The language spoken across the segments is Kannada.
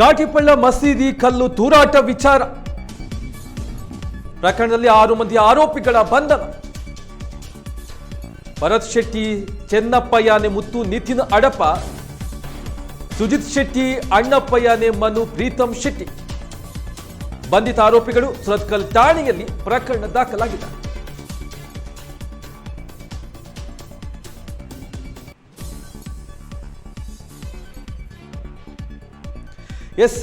ಕಾಟಿಪಳ್ಳ ಮಸೀದಿ ಕಲ್ಲು ತೂರಾಟ ವಿಚಾರ. ಪ್ರಕರಣದಲ್ಲಿ ಆರು ಮಂದಿ ಆರೋಪಿಗಳ ಬಂಧನ. ಭರತ್ ಶೆಟ್ಟಿ, ಚೆನ್ನಪ್ಪ ಯಾನೆ ಮುತ್ತು, ನಿತಿನ್ ಅಡಪ ಸುಜಿತ್ ಶೆಟ್ಟಿ, ಅಣ್ಣಪ್ಪ ಯಾನೆ ಮನು, ಪ್ರೀತಂ ಶೆಟ್ಟಿ. ಬಂಧಿತ ಆರೋಪಿಗಳು ಸುರತ್ಕಲ್ ಠಾಣೆಯಲ್ಲಿ ಪ್ರಕರಣ ದಾಖಲಾಗಿದೆ. ಎಸ್,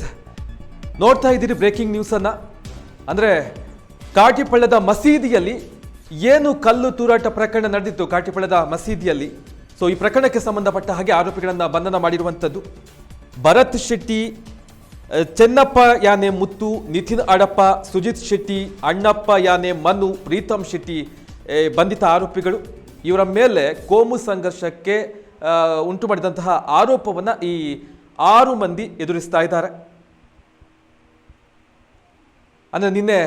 ನೋಡ್ತಾ ಇದ್ದೀರಿ ಬ್ರೇಕಿಂಗ್ ನ್ಯೂಸನ್ನು. ಅಂದರೆ, ಕಾಟಿಪಳ್ಳದ ಮಸೀದಿಯಲ್ಲಿ ಏನು ಕಲ್ಲು ತೂರಾಟ ಪ್ರಕರಣ ನಡೆದಿತ್ತು ಕಾಟಿಪಳ್ಳದ ಮಸೀದಿಯಲ್ಲಿ? ಸೊ ಈ ಪ್ರಕರಣಕ್ಕೆ ಸಂಬಂಧಪಟ್ಟ ಹಾಗೆ ಆರೋಪಿಗಳನ್ನು ಬಂಧನ ಮಾಡಿರುವಂಥದ್ದು. ಭರತ್ ಶೆಟ್ಟಿ ಚೆನ್ನಪ್ಪ ಯಾನೆ ಮುತ್ತು, ನಿತಿನ್ ಅಡಪ್ಪ, ಸುಜಿತ್ ಶೆಟ್ಟಿ, ಅಣ್ಣಪ್ಪ ಯಾನೆ ಮನು ಪ್ರೀತಮ್ ಶೆಟ್ಟಿ ಬಂಧಿತ ಆರೋಪಿಗಳು. ಇವರ ಮೇಲೆ ಕೋಮು ಸಂಘರ್ಷಕ್ಕೆ ಉಂಟು ಮಾಡಿದಂತಹ ಆರೋಪವನ್ನು ಈ ಆರು ಮಂದಿ ಎದುರಿಸ್ತಾ ಇದ್ದಾರೆ. ಅಂದರೆ ನಿನ್ನೆ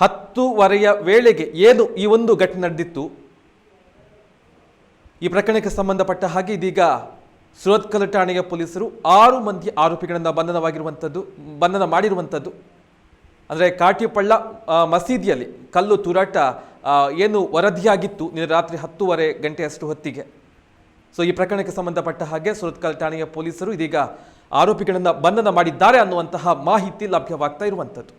ಹತ್ತುವರೆಯ ವೇಳೆಗೆ ಏನು ಈ ಒಂದು ಘಟನೆ ನಡೆದಿತ್ತು? ಈ ಪ್ರಕರಣಕ್ಕೆ ಸಂಬಂಧಪಟ್ಟ ಹಾಗೆ ಇದೀಗ ಸುರತ್ಕಲ್ ಠಾಣೆಯ ಪೊಲೀಸರು ಆರು ಮಂದಿ ಆರೋಪಿಗಳನ್ನು ಬಂಧನವಾಗಿರುವಂಥದ್ದು, ಬಂಧನ ಮಾಡಿರುವಂಥದ್ದು. ಅಂದರೆ ಕಾಟಿಪಳ್ಳ ಮಸೀದಿಯಲ್ಲಿ ಕಲ್ಲು ತೂರಾಟ ಏನು ವರದಿಯಾಗಿತ್ತು ನಿನ್ನೆ ರಾತ್ರಿ ಹತ್ತೂವರೆ ಗಂಟೆಯಷ್ಟು ಹೊತ್ತಿಗೆ. ಸೊ ಈ ಪ್ರಕರಣಕ್ಕೆ ಸಂಬಂಧಪಟ್ಟ ಹಾಗೆ ಸುರತ್ಕಲ್ ಠಾಣೆಯ ಪೊಲೀಸರು ಇದೀಗ ಆರೋಪಿಗಳನ್ನು ಬಂಧನ ಮಾಡಿದ್ದಾರೆ ಅನ್ನುವಂತಹ ಮಾಹಿತಿ ಲಭ್ಯವಾಗ್ತಾ ಇರುವಂಥದ್ದು.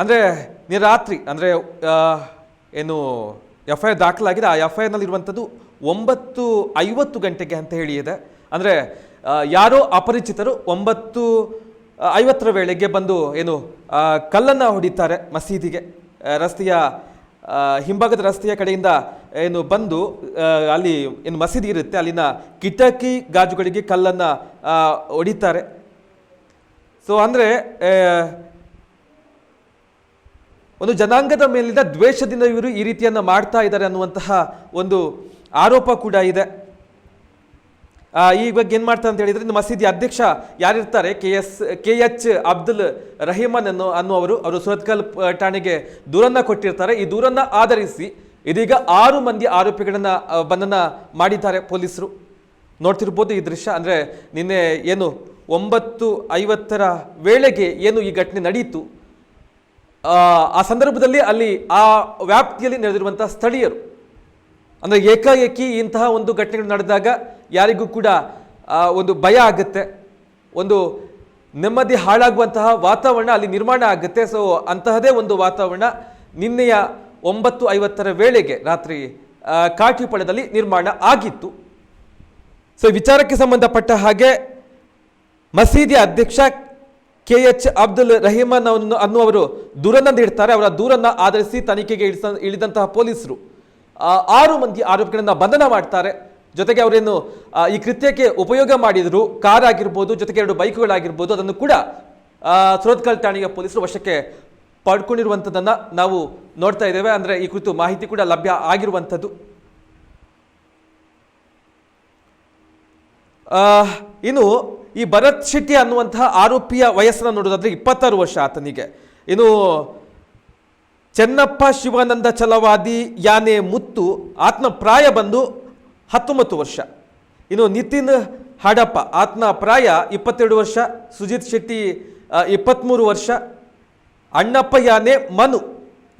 ಅಂದರೆ ನಿರಾತ್ರಿ ಅಂದ್ರೆ ಏನು ಎಫ್ ಐ ಆರ್ ದಾಖಲಾಗಿದೆ. ಆ ಎಫ್ ಐ ಆರ್ನಲ್ಲಿರುವಂಥದ್ದು ಒಂಬತ್ತು ಐವತ್ತು ಗಂಟೆಗೆ ಅಂತ ಹೇಳಿ ಇದೆ ಅಂದರೆ ಯಾರೋ ಅಪರಿಚಿತರು ಒಂಬತ್ತು ಐವತ್ತರ ವೇಳೆಗೆ ಬಂದು ಏನು ಕಲ್ಲನ್ನು ಹೊಡಿತಾರೆ ಮಸೀದಿಗೆ. ರಸ್ತೆಯ ಹಿಂಭಾಗದ ರಸ್ತೆಯ ಕಡೆಯಿಂದ ಏನು ಬಂದು ಅಲ್ಲಿ ಏನು ಮಸೀದಿ ಇರುತ್ತೆ, ಅಲ್ಲಿನ ಕಿಟಕಿ ಗಾಜುಗಳಿಗೆ ಕಲ್ಲನ್ನು ಹೊಡಿತಾರೆ. ಸೊ ಅಂದರೆ ಒಂದು ಜನಾಂಗದ ಮೇಲಿನ ದ್ವೇಷದಿಂದ ಇವರು ಈ ರೀತಿಯನ್ನು ಮಾಡ್ತಾ ಇದ್ದಾರೆ ಅನ್ನುವಂತಹ ಒಂದು ಆರೋಪ ಕೂಡ ಇದೆ. ಈ ಬಗ್ಗೆ ಏನು ಮಾಡ್ತಾರೆ ಅಂತ ಹೇಳಿದ್ರೆ ಇನ್ನು ಮಸೀದಿ ಅಧ್ಯಕ್ಷ ಯಾರಿರ್ತಾರೆ? K S K H Abdul Rahiman ಅನ್ನೋ ಅನ್ನುವರು ಅವರು ಸುರತ್ಕಲ್ ಠಾಣೆಗೆ ದೂರನ್ನ ಕೊಟ್ಟಿರ್ತಾರೆ. ಈ ದೂರನ್ನ ಆಧರಿಸಿ ಇದೀಗ ಆರು ಮಂದಿ ಆರೋಪಿಗಳನ್ನ ಬಂಧನ ಮಾಡಿದ್ದಾರೆ ಪೊಲೀಸರು. ನೋಡ್ತಿರ್ಬೋದು ಈ ದೃಶ್ಯ. ಅಂದರೆ ನಿನ್ನೆ ಏನು ಒಂಬತ್ತು ಐವತ್ತರ ವೇಳೆಗೆ ಏನು ಈ ಘಟನೆ ನಡೆಯಿತು ಆ, ಆ ಸಂದರ್ಭದಲ್ಲಿ ಅಲ್ಲಿ ಆ ವ್ಯಾಪ್ತಿಯಲ್ಲಿ ನಡೆದಿರುವಂತಹ ಸ್ಥಳೀಯರು. ಅಂದರೆ ಏಕಾಏಕಿ ಇಂತಹ ಒಂದು ಘಟನೆಗಳು ನಡೆದಾಗ ಯಾರಿಗೂ ಕೂಡ ಒಂದು ಭಯ ಆಗುತ್ತೆ. ಒಂದು ನೆಮ್ಮದಿ ಹಾಳಾಗುವಂತಹ ವಾತಾವರಣ ಅಲ್ಲಿ ನಿರ್ಮಾಣ ಆಗುತ್ತೆ. ಸೊ ಅಂತಹದೇ ಒಂದು ವಾತಾವರಣ ನಿನ್ನೆಯ ಒಂಬತ್ತು ಐವತ್ತರ ವೇಳೆಗೆ ರಾತ್ರಿ ಕಾಟಿಪಳದಲ್ಲಿ ನಿರ್ಮಾಣ ಆಗಿತ್ತು. ಸೊ ವಿಚಾರಕ್ಕೆ ಸಂಬಂಧಪಟ್ಟ ಹಾಗೆ ಮಸೀದಿ ಅಧ್ಯಕ್ಷ ಕೆ ಎಚ್ ಅಬ್ದುಲ್ ರಹೀಮನ್ ಅನ್ನು ಅನ್ನುವರು ದೂರನ್ನ ನೀಡ್ತಾರೆ. ಅವರ ದೂರನ್ನ ಆಧರಿಸಿ ತನಿಖೆಗೆ ಇಳಿಸ, ಇಳಿದಂತಹ ಪೊಲೀಸರು ಆರು ಮಂದಿ ಆರೋಪಿಗಳನ್ನು ಬಂಧನ ಮಾಡ್ತಾರೆ. ಜೊತೆಗೆ ಅವರೇನು ಈ ಕೃತ್ಯಕ್ಕೆ ಉಪಯೋಗ ಮಾಡಿದ್ರು, ಕಾರ್ ಆಗಿರ್ಬೋದು, ಜೊತೆಗೆ ಎರಡು ಬೈಕ್ಗಳಾಗಿರ್ಬೋದು, ಅದನ್ನು ಕೂಡ ಸುರತ್ಕಲ್ ಠಾಣೆಯ ಪೊಲೀಸರು ವಶಕ್ಕೆ ಪಡ್ಕೊಂಡಿರುವಂಥದ್ದನ್ನು ನಾವು ನೋಡ್ತಾ ಇದ್ದೇವೆ. ಅಂದರೆ ಈ ಕುರಿತು ಮಾಹಿತಿ ಕೂಡ ಲಭ್ಯ ಆಗಿರುವಂಥದ್ದು. ಇನ್ನು ಈ ಭರತ್ ಶೆಟ್ಟಿ ಅನ್ನುವಂತಹ ಆರೋಪಿಯ ವಯಸ್ಸನ್ನು ನೋಡೋದಾದ್ರೆ ಇಪ್ಪತ್ತಾರು ವರ್ಷ ಆತನಿಗೆ. ಇನ್ನು ಚೆನ್ನಪ್ಪ ಶಿವಾನಂದ ಚಲವಾದಿ ಯಾನೆ ಮುತ್ತು ಆತ್ಮ ಪ್ರಾಯ ಬಂದು ಹತ್ತೊಂಬತ್ತು ವರ್ಷ. ಇನ್ನು ನಿತಿನ್ ಹಡಪ್ಪ ಆತನ ಪ್ರಾಯ ಇಪ್ಪತ್ತೆರಡು ವರ್ಷ, ಸುಜಿತ್ ಶೆಟ್ಟಿ ಇಪ್ಪತ್ತ್ಮೂರು ವರ್ಷ, ಅಣ್ಣಪ್ಪ ಯಾನೆ ಮನು,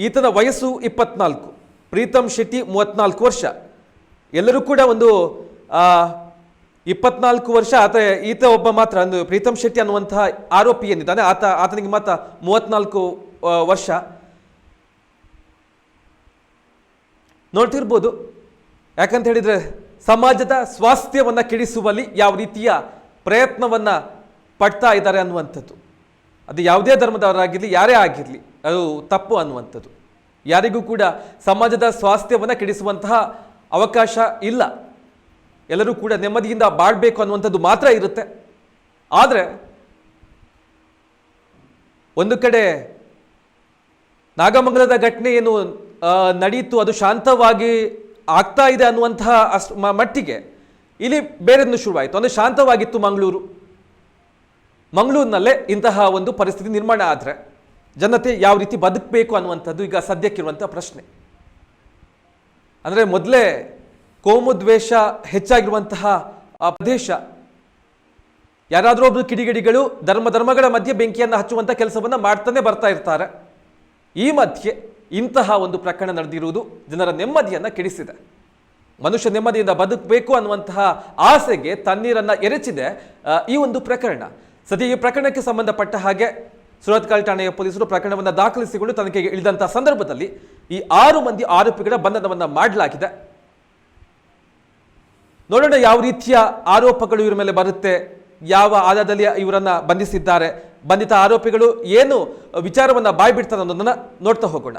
ಈತನ ವಯಸ್ಸು ಇಪ್ಪತ್ನಾಲ್ಕು ಪ್ರೀತಮ್ ಶೆಟ್ಟಿ ಮೂವತ್ನಾಲ್ಕು ವರ್ಷ. ಎಲ್ಲರೂ ಕೂಡ ಒಂದು ಇಪ್ಪತ್ನಾಲ್ಕು ವರ್ಷ, ಆತ, ಈತ ಒಬ್ಬ ಮಾತ್ರ, ಒಂದು ಪ್ರೀತಮ್ ಶೆಟ್ಟಿ ಅನ್ನುವಂತಹ ಆರೋಪಿ ಏನಿದ್ದಾನೆ, ಆತ, ಆತನಿಗೆ ಮಾತ್ರ ಮೂವತ್ನಾಲ್ಕು ವರ್ಷ. ನೋಡ್ತಿರ್ಬೋದು ಯಾಕಂತ ಹೇಳಿದರೆ ಸಮಾಜದ ಸ್ವಾಸ್ಥ್ಯವನ್ನು ಕೆಡಿಸುವಲ್ಲಿ ಯಾವ ರೀತಿಯ ಪ್ರಯತ್ನವನ್ನು ಪಡ್ತಾ ಇದ್ದಾರೆ ಅನ್ನುವಂಥದ್ದು. ಅದು ಯಾವುದೇ ಧರ್ಮದವರಾಗಿರಲಿ, ಯಾರೇ ಆಗಿರಲಿ, ಅದು ತಪ್ಪು ಅನ್ನುವಂಥದ್ದು. ಯಾರಿಗೂ ಕೂಡ ಸಮಾಜದ ಸ್ವಾಸ್ಥ್ಯವನ್ನು ಕೆಡಿಸುವಂತಹ ಅವಕಾಶ ಇಲ್ಲ. ಎಲ್ಲರೂ ಕೂಡ ನೆಮ್ಮದಿಯಿಂದ ಬಾಳ್ಬೇಕು ಅನ್ನುವಂಥದ್ದು ಮಾತ್ರ ಇರುತ್ತೆ. ಆದರೆ ಒಂದು ಕಡೆ ನಾಗಮಂಗಲದ ಘಟನೆ ಏನು ನಡೆಯಿತು ಅದು ಶಾಂತವಾಗಿ ಆಗ್ತಾ ಇದೆ ಅನ್ನುವಂತಹ ಅಷ್ಟು ಮಟ್ಟಿಗೆ ಇಲ್ಲಿ ಬೇರೆದನ್ನು ಶುರುವಾಯಿತು. ಅಂದರೆ ಶಾಂತವಾಗಿತ್ತು ಮಂಗಳೂರು. ಮಂಗಳೂರಿನಲ್ಲೇ ಇಂತಹ ಒಂದು ಪರಿಸ್ಥಿತಿ ನಿರ್ಮಾಣ ಆದರೆ ಜನತೆ ಯಾವ ರೀತಿ ಬದುಕಬೇಕು ಅನ್ನುವಂಥದ್ದು ಈಗ ಸದ್ಯಕ್ಕಿರುವಂಥ ಪ್ರಶ್ನೆ. ಅಂದರೆ ಮೊದಲೇ ಕೋಮುದ್ವೇಷ ಹೆಚ್ಚಾಗಿರುವಂತಹ ಆ ಪ್ರದೇಶ ಯಾರಾದರೂ ಒಬ್ಬರು ಕಿಡಿಗಿಡಿಗಳು ಧರ್ಮ ಧರ್ಮಗಳ ಮಧ್ಯೆ ಬೆಂಕಿಯನ್ನು ಹಚ್ಚುವಂಥ ಕೆಲಸವನ್ನು ಮಾಡ್ತಾನೆ ಬರ್ತಾ ಇರ್ತಾರೆ. ಈ ಮಧ್ಯೆ ಇಂತಹ ಒಂದು ಪ್ರಕರಣ ನಡೆದಿರುವುದು ಜನರ ನೆಮ್ಮದಿಯನ್ನು ಕೆಡಿಸಿದೆ. ಮನುಷ್ಯ ನೆಮ್ಮದಿಯಿಂದ ಬದುಕಬೇಕು ಅನ್ನುವಂತಹ ಆಸೆಗೆ ತಣ್ಣೀರನ್ನು ಎರಚಿದೆ ಈ ಒಂದು ಪ್ರಕರಣ. ಸದ್ಯ ಈ ಪ್ರಕರಣಕ್ಕೆ ಸಂಬಂಧಪಟ್ಟ ಹಾಗೆ ಸುರತ್ಕಲ್ ಠಾಣೆಯ ಪೊಲೀಸರು ಪ್ರಕರಣವನ್ನು ದಾಖಲಿಸಿಕೊಂಡು ತನಿಖೆಗೆ ಇಳಿದಂತಹ ಸಂದರ್ಭದಲ್ಲಿ ಈ ಆರು ಮಂದಿ ಆರೋಪಿಗಳ ಬಂಧನವನ್ನು ಮಾಡಲಾಗಿದೆ. ನೋಡೋಣ ಯಾವ ರೀತಿಯ ಆರೋಪಗಳು ಇವರ ಮೇಲೆ ಬರುತ್ತೆ, ಯಾವ ಆಧಾರದಲ್ಲಿ ಇವರನ್ನ ಬಂಧಿಸಿದ್ದಾರೆ, ಬಂಧಿತ ಆರೋಪಿಗಳು ಏನು ವಿಚಾರವನ್ನ ಬಾಯ್ಬಿಡ್ತಾರೆ ಅನ್ನೋದನ್ನು ನೋಡ್ತಾ ಹೋಗೋಣ.